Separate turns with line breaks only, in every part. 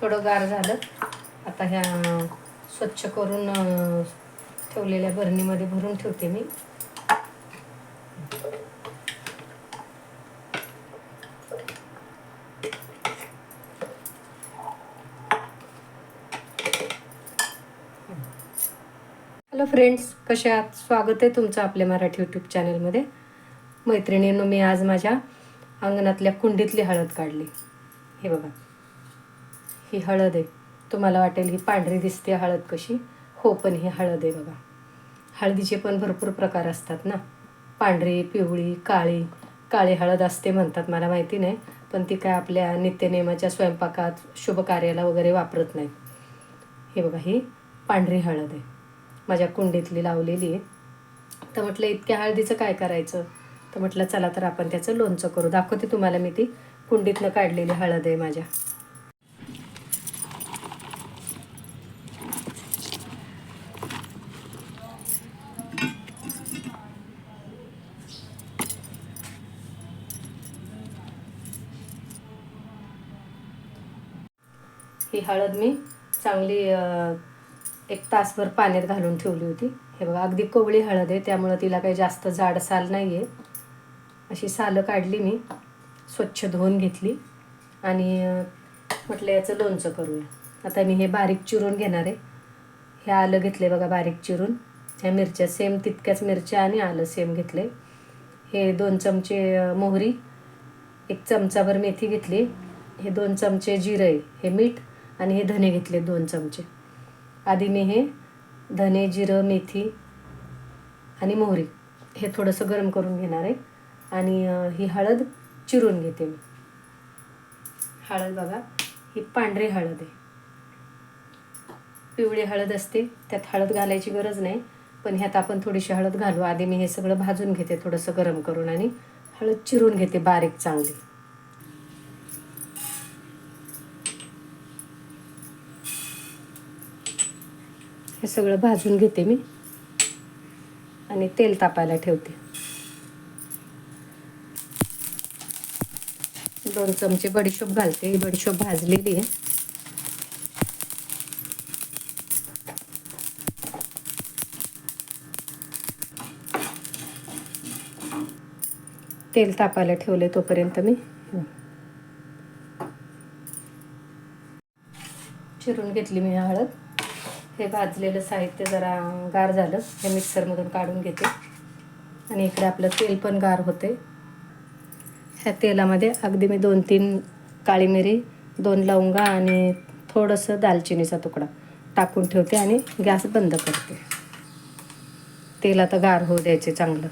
थोडं गार झालं. आता ह्या स्वच्छ करून ठेवलेल्या भरणीमध्ये भरून ठेवते मी. हॅलो फ्रेंड्स कसे आहात? स्वागत आहे तुमचं आपल्या मराठी यूट्यूब चॅनलमध्ये. मैत्रिणींनो मी आज माझ्या अंगणातल्या कुंडीतली हळद काढली. हे बघा. ही हळद आहे. तुम्हाला वाटेल ही पांढरी दिसते हळद कशी? हो पण ही हळद आहे बघा. हळदीचे पण भरपूर प्रकार असतात ना. पांढरी पिवळी काळी. काळी हळद असते म्हणतात मला माहिती नाही पण ती काय आपल्या नित्यनेमाच्या स्वयंपाकात शुभ कार्याला वगैरे वापरत नाही. हे बघा ही पांढरी हळद आहे. माझ्या कुंडीतली लावलेली आहे. तर म्हटलं इतक्या हळदीचं काय करायचं? तर म्हटलं चला तर आपण त्याचं लोणचं करू. दाखवते तुम्हाला मी ती कुंडीतनं काढलेली हळद आहे माझ्या. ही हळद मी चांगली एक तासभर पाण्यात घालून ठेवली होती. हे बघा अगदी कोवळी हळद आहे त्यामुळं तिला काही जास्त जाड साल नाही आहे अशी सालं काढली मी स्वच्छ धुवून घेतली आणि म्हटलं याचं लोणचं करूया. आता मी हे बारीक चिरून घेणार आहे. हे आलं घेतले बघा बारीक चिरून. ह्या मिरच्या सेम तितक्याच मिरच्या आणि आलं सेम घेतले हे दोन चमचे मोहरी एक चमचाभर मेथी घेतली. हे दोन चमचे जिरे हे मीठ. आणि हे धने घेतले दोन चमचे. आधी मी हे धने जिरं मेथी आणि मोहरी हे थोडंसं गरम करून घेणार आहे. आणि ही हळद चिरून घेते मी. हळद बघा ही पांढरी हळद आहे. पिवळी हळद असते त्यात हळद घालायची गरज नाही पण ह्यात आपण थोडीशी हळद घालू. आधी मी हे सगळं भाजून घेते थोडंसं गरम करून आणि हळद चिरून घेते बारीक चांगली. हे सगळं भाजून घेते मी. आणि तेल तापायला ठेवते. दोन चमचे बडीशोप घालते. ही बडीशोप भाजलेली आहे. तेल तापायला ठेवले तोपर्यंत मी. चिरून घेतली मी हळद. हे भाजलेलं साहित्य जरा गार झालं. हे मिक्सरमधून काढून घेते. आणि इकडे आपलं तेल पण गार होते. ह्या तेलामध्ये अगदी मी दोन तीन काळी मिरी दोन लवंगा आणि थोडंसं दालचिनीचा तुकडा टाकून ठेवते आणि गॅस बंद करते. तेल आता गार होऊ द्यायचे चांगलं.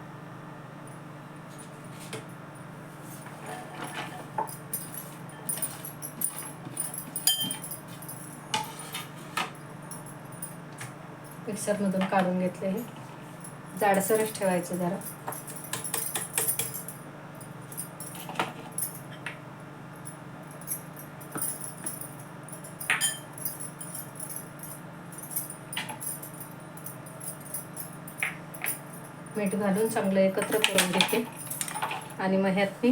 मिक्सरमधून काढून घेतले हे. जाडसरच ठेवायचं जरा. मीठ घालून चांगलं एकत्र करून घेते. आणि मग ह्यात मी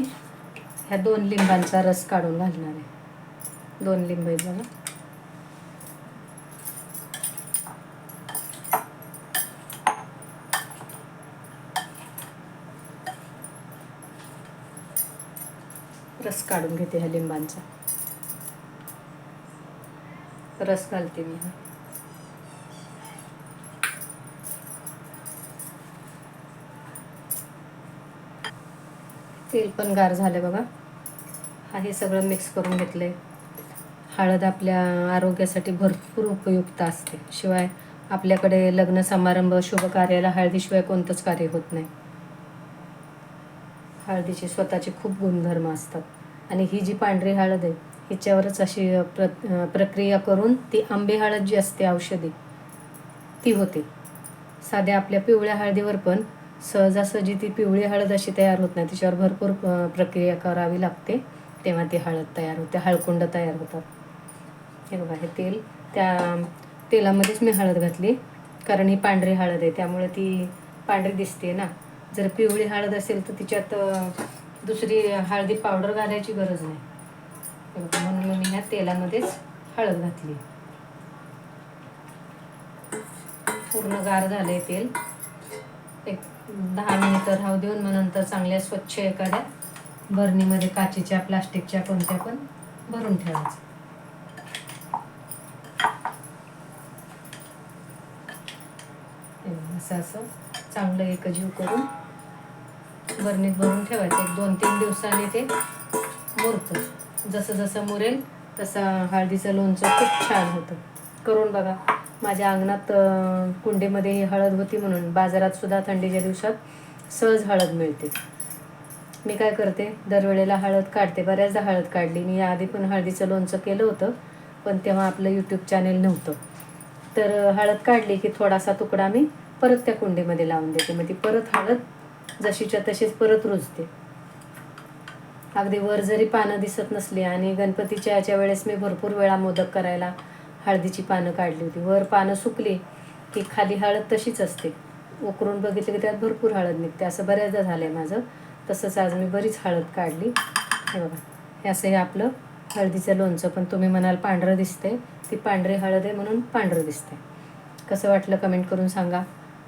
ह्या दोन लिंबांचा रस काढून घालणार आहे. दोन लिंब बघा. रस काढून घेते ह्या लिंबांचा. रस घालते मी हा. तेल पण गार झालं बघा. हा हे सगळं मिक्स करून घेतले हळद आपल्या आरोग्यासाठी भरपूर उपयुक्त असते. शिवाय आपल्याकडे लग्न समारंभ शुभ कार्याला हळदीशिवाय कोणतंच कार्य होत नाही. हळदीचे स्वतःचे खूप गुणधर्म असतात. आणि ही जी पांढरी हळद आहे हिच्यावरच अशी प्र प्रक्रिया करून ती आंबे हळद जी असते औषधी ती होते. साध्या आपल्या पिवळ्या हळदीवर पण सहजासहजी ती पिवळी हळद अशी तयार होत नाही तिच्यावर भरपूर प्रक्रिया करावी लागते तेव्हा ती हळद तयार होते हळकुंड तयार होतात. हे बघा हे तेल त्या तेलामध्येच मी हळद घातली कारण ही पांढरी हळद आहे त्यामुळे ती पांढरी दिसते ना. जर पिवळी हळद असेल तर तिच्यात दुसरी हळदी पावडर घालायची गरज नाही. म्हणून मी ह्या तेलामध्येच हळद घातली. पूर्ण गार झालंय तेल. एक दहा मिनिटं राहू देऊन मग नंतर चांगल्या स्वच्छ एखाद्या बरणीमध्ये काचेच्या प्लास्टिकच्या कोणत्या पण भरून ठेवायचं. असं असं चांगलं एकजीव करून बरणीत भरून ठेवायचं. एक दोन तीन दिवसांनी ते मुरतं. जसं जसं मुरेल तसं हळदीचं लोणचं खूप छान होतं. करून बघा. माझ्या अंगणात कुंडीमध्ये ही हळद होती म्हणून बाजारात सुद्धा थंडीच्या दिवसात सहज हळद मिळते. मी काय करते? दरवेळेला हळद काढते. बऱ्याचदा हळद काढली. मी याआधी पण हळदीचं लोणचं केलं होतं पण तेव्हा आपलं यूट्यूब चॅनेल नव्हतं. तर हळद काढली की थोडासा तुकडा मी परत त्या कुंडीमध्ये लावून देते. मग ती परत हळद जशीच्या तशीच परत रुजते. अगदी वर जरी पानं दिसत नसली आणि गणपतीच्या याच्या वेळेस मी भरपूर वेळा मोदक करायला हळदीची पानं काढली होती. वर पानं सुकली की खाली हळद तशीच असते. उकरून बघितलं की त्यात भरपूर हळद निघते. असं बऱ्याचदा झालं आहे माझं. तसंच आज मी बरीच हळद काढली. हे बघा हे असं हे आपलं हळदीचं लोणचं पण तुम्ही म्हणाल पांढरं दिसते ती पांढरी हळद आहे म्हणून पांढरं दिसते कसं वाटलं कमेंट करून सांगा.